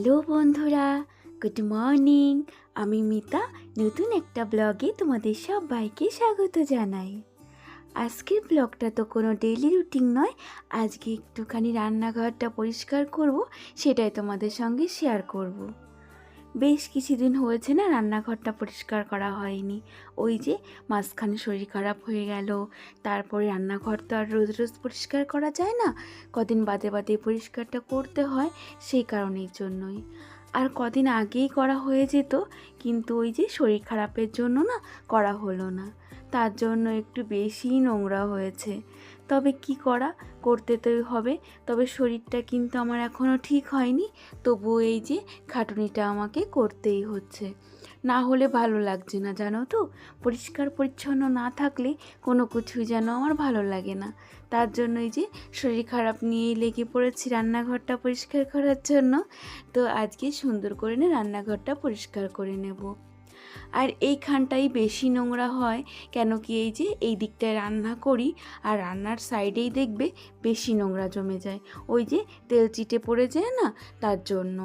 Hello বন্ধুরা, good morning আমি মিতা, নতুন একটা ব্লগে তোমাদের সবাইকে স্বাগত জানাই আজকের ব্লগটা তো কোনো ডেলি রুটিন নয়, আজকে একটুখানি রান্নাঘরটা পরিষ্কার করব, সেটাই তোমাদের সঙ্গে শেয়ার করব। বেশ কিছুদিন হয়েছে না রান্নাঘরটা পরিষ্কার করা হয়নি। ওই যে মাঝখানে শরীর খারাপ হয়ে গেল। তারপরে রান্নাঘর তো আর রোজ রোজ পরিষ্কার করা যায় না। কদিন বাদে বাদে পরিষ্কারটা করতে হয় সেই কারণের জন্যই। আর কদিন আগেই করা হয়ে যেত, কিন্তু ওই যে শরীর খারাপের জন্য না করা হলো না। তার জন্য একটু বেশিই নোংরা হয়েছে। তবে কি করা? করতে তো হবে। তবে শরীরটা কিন্তু আমার এখনও ঠিক হয়নি। তবুও এই যে খাটুনিটা আমাকে করতেই হচ্ছে। না হলে ভালো লাগছে না, জানো তো? পরিষ্কার পরিচ্ছন্ন না থাকলে কোনো কিছুই যেন আমার ভালো লাগে না। তার জন্যই যে শরীর খারাপ নিয়েই লেগে পড়েছি রান্নাঘরটা পরিষ্কার করার জন্য। তো আজকে সুন্দর করে না রান্নাঘরটা পরিষ্কার করে নেব। আর এইখানটাই বেশি নোংরা হয়, কেন কি এই যে এই দিকটায় রান্না করি আর রান্নার সাইডেই দেখবে বেশি নোংরা জমে যায়, ওই যে তেল চিটে পড়ে যায় না, তার জন্য।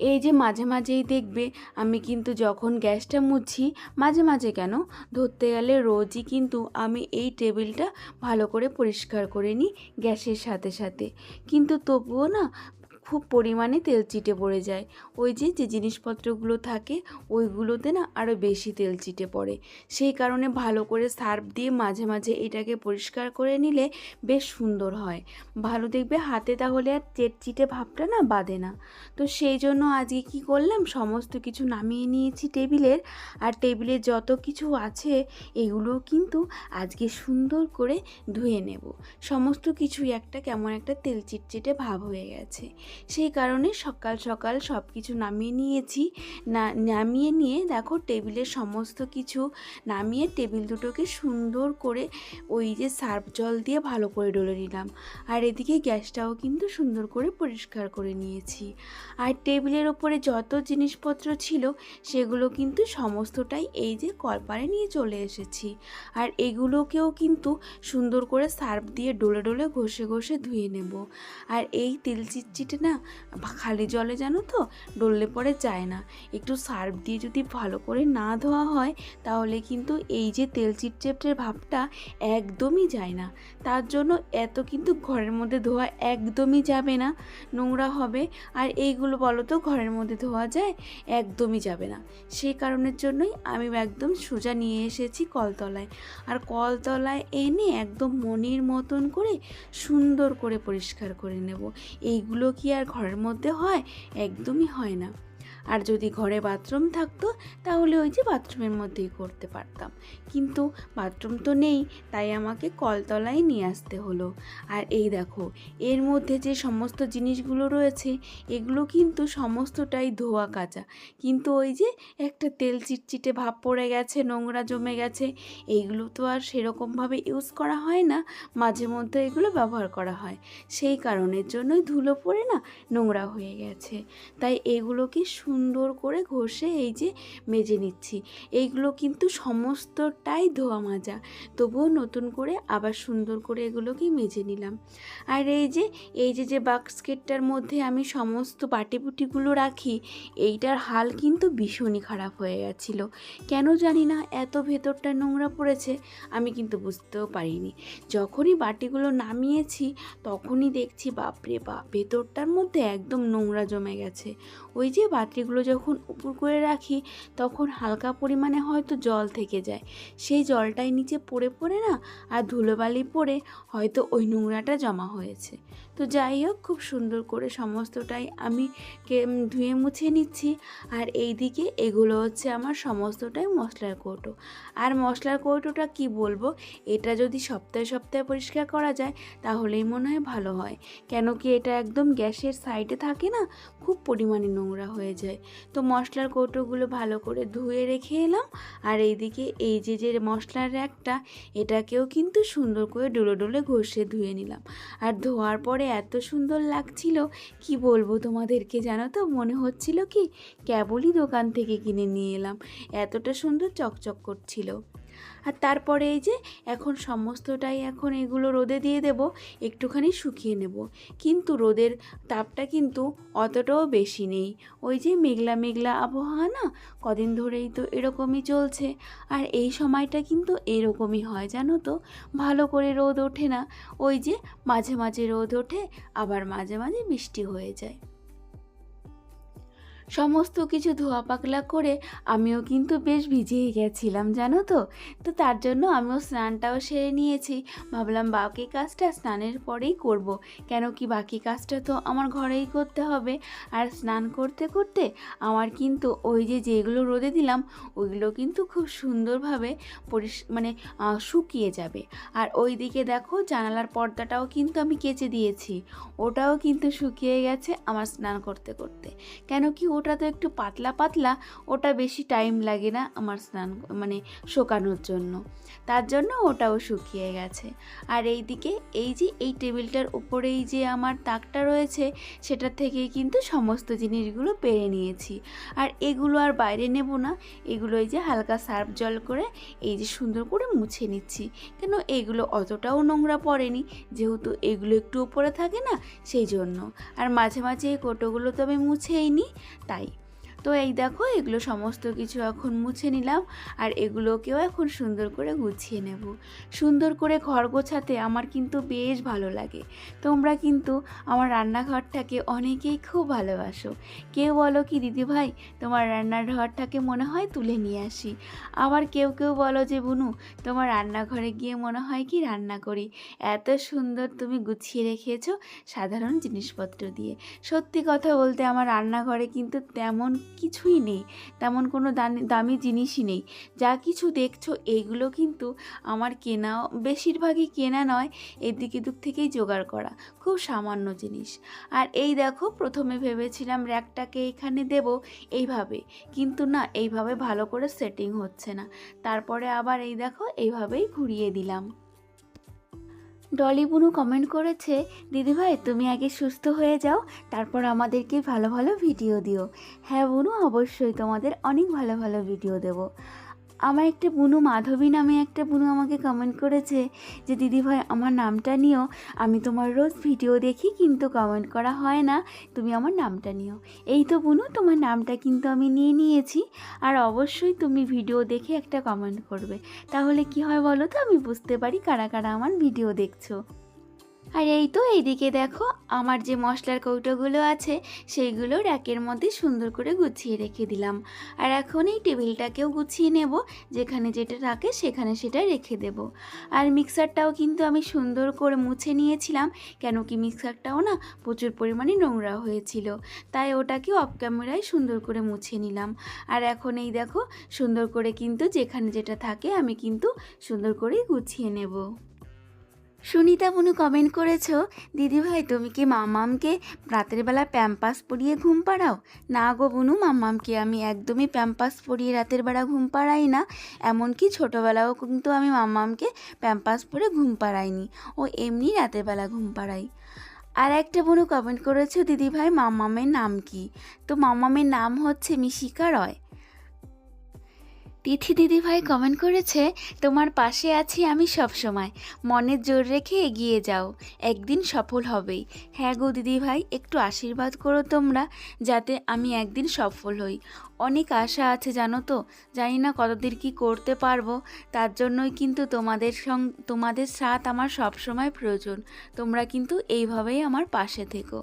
এই যে মাঝে মাঝেই দেখবে আমি কিন্তু যখন গ্যাসটা মুছি মাঝে মাঝে কেন? ধরতে গেলে রোজই কিন্তু আমি এই টেবিলটা ভালো করে পরিষ্কার করে নিই গ্যাসের সাথে সাথে। কিন্তু তবুও না খুব পরিমাণে তেল চিটে পড়ে যায়। ওই যে যে জিনিসপত্রগুলো থাকে, ওইগুলোতে না আরও বেশি তেল চিটে পড়ে। সেই কারণে ভালো করে সার্ফ দিয়ে মাঝে মাঝে এটাকে পরিষ্কার করে নিলে বেশ সুন্দর হয়। ভালো দেখবে হাতে তাহলে আর চেট চিটে ভাবটা না বাঁধে না। তো সেই জন্য আজকে কি করলাম, সমস্ত কিছু নামিয়ে নিয়েছি টেবিলের। আর টেবিলে যত কিছু আছে এগুলো কিন্তু আজকে সুন্দর করে ধুয়ে নেব। সমস্ত কিছুই একটা কেমন একটা তেল চিটচিটে ভাব হয়ে গেছে। সেই কারণে সকাল সকাল সব কিছু নামিয়ে নিয়েছি। না, নামিয়ে নিয়ে দেখো টেবিলের সমস্ত কিছু নামিয়ে টেবিল দুটোকে সুন্দর করে ওই যে সার্ফ জল দিয়ে ভালো করে ডলে নিলাম। আর এদিকে গ্যাসটাও কিন্তু সুন্দর করে পরিষ্কার করে নিয়েছি। আর টেবিলের ওপরে যত জিনিসপত্র ছিল সেগুলো কিন্তু সমস্তটাই এই যে কলপারে নিয়ে চলে এসেছি। আর এগুলোকেও কিন্তু সুন্দর করে সার্ফ দিয়ে ডলে ডলে ঘষে ঘষে ধুয়ে নেব। আর এই তেল চিটচিটে না? খালি জলে জানো তো? ডললে পরে যায় না। একটু সার্ফ দিয়ে যদি ভালো করে না ধোয়া হয়, তাহলে কিন্তু এই যে তেল চিটচেপটের ভাবটা একদমই যায় না। তার জন্য এত কিন্তু ঘরের মধ্যে ধোয়া একদমই যাবে না। নোংরা হবে। আর এইগুলো বলো তো, ঘরের মধ্যে ধোয়া যায়? একদমই যাবে না। সেই কারণের জন্যই আমি একদম সোজা নিয়ে এসেছি কলতলায়। আর কলতলায় এনে একদম মনির মতন করে সুন্দর করে পরিষ্কার করে নেব। এইগুলো কি আর ঘরের মধ্যে হয় একদমই হয় না। আর যদি ঘরে বাথরুম থাকতো, তাহলে ওই যে বাথরুমের মধ্যেই করতে পারতাম। কিন্তু বাথরুম তো নেই, তাই আমাকে কলতলায় নিয়ে আসতে হলো। আর এই দেখো, এর মধ্যে যে সমস্ত জিনিসগুলো রয়েছে, এগুলো কিন্তু সমস্তটাই ধোয়া কাচা। কিন্তু ওই যে একটা তেল চিটচিটে ভাব পড়ে গেছে, নোংরা জমে গেছে, এইগুলো তো আর সেরকমভাবে ইউজ করা হয় না, মাঝে মধ্যে এগুলো ব্যবহার করা হয়। সেই কারণের জন্যই ধুলো পড়ে না, নোংরা হয়ে গেছে। তাই এগুলোকে সুন্দর করে ঘষে এই যে মেজে নিচ্ছি। এইগুলো কিন্তু সমস্তটাই ধোয়া মাজা। তবুও নতুন করে আবার সুন্দর করে এগুলোকে মেজে নিলাম। আর এই যে এই যে যে বাস্কেটটার মধ্যে আমি সমস্ত বাটিপুটিগুলো রাখি, এইটার হাল কিন্তু ভীষণই খারাপ হয়ে গেছিল। কেন জানি না, এত ভেতরটা নোংরা পড়েছে, আমি কিন্তু বুঝতেও পারিনি। যখনই বাটিগুলো নামিয়েছি, তখনই দেখছি, বাপরে বাপ, ভেতরটার মধ্যে একদম নোংরা জমে গেছে। ওই যে বাটিগুলো যখন উপর করে রাখি, তখন হালকা পরিমাণে হয়তো জল থেকে যায়। সেই জলটাই নিচে পড়ে পড়ে না, আর ধুলোবালি পড়ে হয়তো ওই নোংরাটা জমা হয়েছে। তো যাই হোক, খুব সুন্দর করে সমস্তটাই আমি ধুয়ে মুছে নিচ্ছি। আর এই দিকে এগুলো হচ্ছে আমার সমস্তটাই মশলার কৌটো। আর মশলার কৌটোটা কি বলব? এটা যদি সপ্তাহে সপ্তাহে পরিষ্কার করা যায়, তাহলেই মনে হয় ভালো হয়। কেন কি এটা একদম গ্যাসের সাইডে থাকে না, খুব পরিমাণে নোংরা হয়ে যায়। তো মশলার কৌটোগুলো ভালো করে ধুয়ে রেখে এলাম। আর এইদিকে এই যে যে মশলার র্যাকটা, এটাকেও কিন্তু সুন্দর করে ডুলে ডুলে ঘষে ধুয়ে নিলাম। আর ধোয়ার পরে এত সুন্দর লাগছিল। কি বলব তোমাদেরকে জানো তো? মনে হচ্ছিল কি, কেবলই দোকান থেকে কিনে নিয়ে এলাম। এতটা সুন্দর চকচক করছিল। আর তারপরে এই যে এখন সমস্তটাই এখন এগুলো রোদে দিয়ে দেব, একটুখানি শুকিয়ে নেব। কিন্তু রোদের তাপটা কিন্তু অতটাও বেশি নেই। ওই যে মেঘলা মেঘলা আবহাওয়া না, কদিন ধরেই তো এরকমই চলছে। আর এই সময়টা কিন্তু এরকমই হয়, জানো তো? ভালো করে রোদ ওঠে না, ওই যে মাঝে মাঝে রোদ ওঠে, আবার মাঝে মাঝে বৃষ্টি হয়ে যায়। সমস্ত কিছু ধোয়া পাকলা করে আমিও কিন্তু বেশ ভিজেই গেছিলাম, জানো তো? তো তার জন্য আমিও স্নানটাও সেরে নিয়েছি। ভাবলাম বাকি কাজটা স্নানের পরেই করব। কেন কি বাকি কাজটা তো আমার ঘরেই করতে হবে। আর স্নান করতে করতে আমার কিন্তু ওই যে যেগুলো রোদে দিলাম ওইগুলো কিন্তু খুব সুন্দরভাবে পরিস মানে শুকিয়ে যাবে। আর ওই দিকে দেখো জানালার পর্দাটাও কিন্তু আমি কেচে দিয়েছি। ওটাও কিন্তু শুকিয়ে গেছে আমার স্নান করতে করতে। কেন কি ওটা তো একটু পাতলা পাতলা, ওটা বেশি টাইম লাগে না আমার স্নান মানে শুকানোর জন্য। তার জন্য ওটাও শুকিয়ে গেছে। আর এই দিকে এই যে এই টেবিলটার উপরেই যে আমার তাকটা রয়েছে, সেটা থেকেই কিন্তু সমস্ত জিনিসগুলো পেরে নিয়েছি। আর এগুলো আর বাইরে নেব না, এগুলো এই যে হালকা সার্ফ জল করে এই যে সুন্দর করে মুছে নিচ্ছি। কেন এগুলো অতটাও নোংরা পড়েনি, যেহেতু এগুলো একটু উপরে থাকে না, সেই জন্য। আর মাঝে মাঝে এই কোটোগুলো তো আমি মুছেই নিই তাই তো এই দেখো, এগুলো সমস্ত কিছু এখন মুছে নিলাম আর এগুলোকেও এখন সুন্দর করে গুছিয়ে নেব। সুন্দর করে ঘর গোছাতে আমার কিন্তু বেশ ভালো লাগে। তোমরা কিন্তু আমার রান্নাঘরটাকে অনেকেই খুব ভালোবাসো। কেউ বলো কি দিদিভাই তোমার রান্নার ঘরটাকে মনে হয় তুলে নিয়ে আসি? আবার কেউ কেউ বলো যে, বুনু, তোমার রান্নাঘরে গিয়ে মনে হয় কি রান্না করি? এত সুন্দর তুমি গুছিয়ে রেখেছো সাধারণ জিনিসপত্র দিয়ে। সত্যি কথা বলতে আমার রান্নাঘরে কিন্তু তেমন কিছুই নেই, তেমন কোনো দামি জিনিসই নেই। যা কিছু দেখছ এইগুলো কিন্তু আমার কেনা, বেশিরভাগই কেনা নয়, এদিক এদিক থেকেই জোগাড় করা, খুব সামান্য জিনিস। আর এই দেখো, প্রথমে ভেবেছিলাম র্যাকটাকে এখানে দেব এইভাবে, কিন্তু না, এইভাবে ভালো করে সেটিং হচ্ছে না। তারপরে আবার এই দেখো, এইভাবেই ঘুরিয়ে দিলাম। ডলি বুনু কমেন্ট করেছে, দিদিভাই, তুমি আগে সুস্থ হয়ে যাও, তারপর আমাদেরকে ভালো ভালো ভিডিও দিও। হ্যাঁ বুনু, অবশ্যই তোমাদের অনেক ভালো ভালো ভিডিও দেব। আমার একটা বুনু মাধবী নামে একটা বুনু আমাকে কমেন্ট করেছে যে দিদিভাই আমার নামটা নিও। আমি তোমার রোজ ভিডিও দেখি, কিন্তু কমেন্ট করা হয় না। তুমি আমার নামটা নিও। এই তো বুনু, তোমার নামটা কিন্তু আমি নিয়ে নিয়েছি। আর অবশ্যই তুমি ভিডিও দেখে একটা কমেন্ট করবে। তাহলে কি হয় বলো তো? আমি বুঝতে পারি কারা কারা আমার ভিডিও দেখছ। আর এই তো এইদিকে দেখো, আমার যে মশলার কৌটোগুলো আছে, সেইগুলো র্যাকের মধ্যে সুন্দর করে গুছিয়ে রেখে দিলাম। আর এখন এই টেবিলটাকেও গুছিয়ে নেব, যেখানে যেটা থাকে সেখানে সেটা রেখে দেব। আর মিক্সারটাও কিন্তু আমি সুন্দর করে মুছে নিয়েছিলাম, কেন কি মিক্সারটাও না প্রচুর পরিমাণে নোংরা হয়েছিল। তাই ওটাকে অফ ক্যামেরায় সুন্দর করে মুছে নিলাম। আর এখন এই দেখো, সুন্দর করে কিন্তু যেখানে যেটা থাকে আমি কিন্তু সুন্দর করেই গুছিয়ে নেব। সুনিতা বনু কমেন্ট করেছ, দিদিভাই, তুমি কি মাম্মামকে রাতের বেলা প্যাম্পাস পরিয়ে ঘুম পাড়াও? না গো বনু মাম্মামকে আমি একদমই প্যাম্পাস পরিয়ে রাতের বেলা ঘুম পাড়াই না। এমনকি ছোটোবেলাও কিন্তু আমি মাম্মামকে প্যাম্পাস পরে ঘুম পাড়াইনি। ও এমনি রাতের বেলা ঘুম পাড়াই আর একটা বুনু কমেন্ট করেছ, দিদিভাই মাম্মামের নাম কি? তো মাম্মামের নাম হচ্ছে মিশিকা রয়। তিথি দিদিভাই কমেন্ট করেছে, তোমার পাশে আছি আমি সব সময় মনে জোর রেখে এগিয়ে যাও। একদিন সফল হবেই। হ্যাঁ গো দিদিভাই, একটু আশীর্বাদ করো তোমরা, যাতে আমি একদিন সফল হই। অনেক আশা আছে, জানো তো? জানি না কতদিন কি করতে পারব। তার জন্যই কিন্তু তোমাদের সং, তোমাদের সাথ আমার সব সময় প্রয়োজন। তোমরা কিন্তু এইভাবেই আমার পাশে থেকো।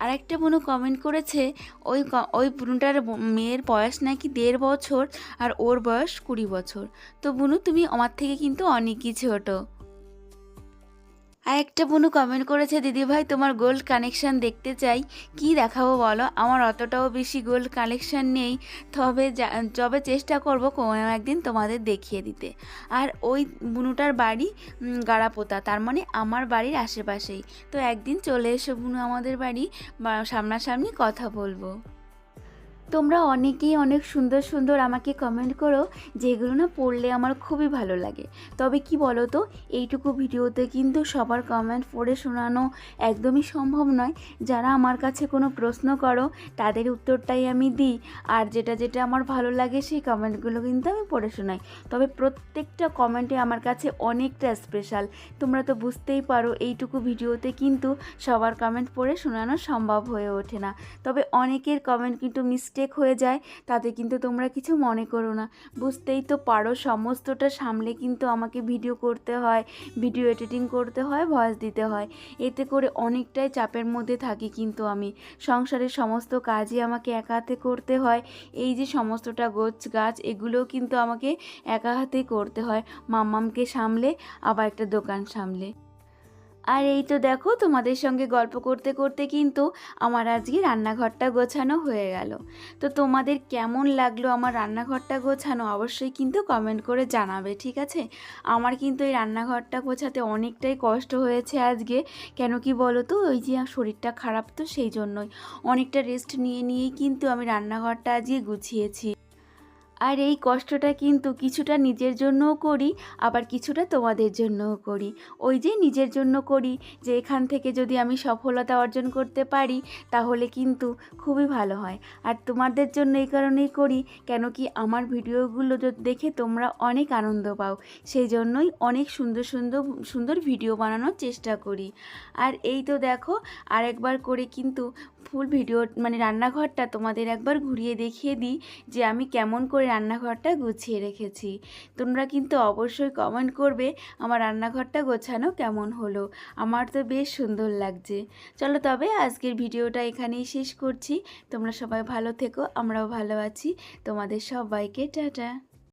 আরেকটা বোনও কমেন্ট করেছে, ওই ওই বুনুটার মেয়ের বয়স নাকি দেড় বছর আর ওর বয়স কুড়ি বছর। তো বুনু, তুমি আমার থেকে কিন্তু অনেকই ছোটো। আর একটা বুনু কমেন্ট করেছে দিদিভাই তোমার গোল্ড কানেকশান দেখতে চাই। কি দেখাবো বলো? আমার অতটাও বেশি গোল্ড কালেকশান নেই। তবে তবে চেষ্টা করব কোনো একদিন তোমাদের দেখিয়ে দিতে। আর ওই বুনুটার বাড়ি গাড়াপোতা। তার মানে আমার বাড়ির আশেপাশেই। তো একদিন চলে এসো বুনু আমাদের বাড়ি সামনাসামনি কথা বলব। তোমরা অনেকেই অনেক সুন্দর সুন্দর আমাকে কমেন্ট করো, যেগুলো না পড়লে আমার খুবই ভালো লাগে। তবে কি বলো তো এইটুকু ভিডিওতে কিন্তু সবার কমেন্ট পড়ে শোনানো একদমই সম্ভব নয়। যারা আমার কাছে কোনো প্রশ্ন করো, তাদের উত্তরটাই আমি দিই। আর যেটা যেটা আমার ভালো লাগে, সেই কমেন্টগুলো কিন্তু আমি পড়ে শোনাই। তবে প্রত্যেকটা কমেন্টে আমার কাছে অনেকটা স্পেশাল তোমরা তো বুঝতেই পারো, এইটুকু ভিডিওতে কিন্তু সবার কমেন্ট পড়ে শোনানো সম্ভব হয়ে ওঠে না। তবে অনেকের কমেন্ট কিন্তু মিস্টেক হয়ে যায়, তাতে কিন্তু তোমরা কিছু মনে করো না। বুঝতেই তো পারো, সমস্তটা সামলে কিন্তু আমাকে ভিডিও করতে হয় ভিডিও এডিটিং করতে হয় ভয়েস দিতে হয়। এতে করে অনেকটাই চাপের মধ্যে থাকি কিন্তু আমি। সংসারের সমস্ত কাজই আমাকে একা হাতে করতে হয়, এই যে সমস্তটা গোছ গাছ, এগুলোও কিন্তু আমাকে একা হাতেই করতে হয়। মাম্মামকে সামলে, আবার একটা দোকান সামলে। আর এই তো দেখো, তোমাদের সঙ্গে গল্প করতে করতে কিন্তু আমার আজকে রান্নাঘরটা গোছানো হয়ে গেল। তো তোমাদের কেমন লাগল আমার রান্নাঘরটা গোছানো অবশ্যই কিন্তু কমেন্ট করে জানাবে, ঠিক আছে? আমার কিন্তু এই রান্নাঘরটা গোছাতে অনেকটাই কষ্ট হয়েছে আজকে। কেন কি বলো তো ওই যে শরীরটা খারাপ তো সেই জন্যই। অনেকটা রেস্ট নিয়ে নিয়েই কিন্তু আমি রান্নাঘরটা আজকে গুছিয়েছি। আর এই কষ্টটা কিন্তু কিছুটা নিজের জন্যও করি, আবার কিছুটা তোমাদের জন্যও করি। ওই যে নিজের জন্য করি, যে এখান থেকে যদি আমি সফলতা অর্জন করতে পারি, তাহলে কিন্তু খুবই ভালো হয়। আর তোমাদের জন্য এই কারণেই করি, কেন কি আমার ভিডিওগুলো দেখে তোমরা অনেক আনন্দ পাও। সেই জন্যই অনেক সুন্দর সুন্দর সুন্দর ভিডিও বানানোর চেষ্টা করি। আর এই তো দেখো, আরেকবার করে কিন্তু ফুল ভিডিও মানে রান্নাঘরটা তোমাদের একবার ঘুরিয়ে দেখিয়ে দিই যে আমি কেমন করে রান্নাঘরটা গুছিয়ে রেখেছি। তোমরা কিন্তু অবশ্যই কমেন্ট করবে আমার রান্নাঘরটা গোছানো কেমন হলো। আমার তো বেশ সুন্দর লাগছে। চলো তবে আজকের ভিডিওটা এখানেই শেষ করছি। তোমরা সবাই ভালো থেকো, আমরাও ভালো আছি। তোমাদের সবাইকে, টাটা।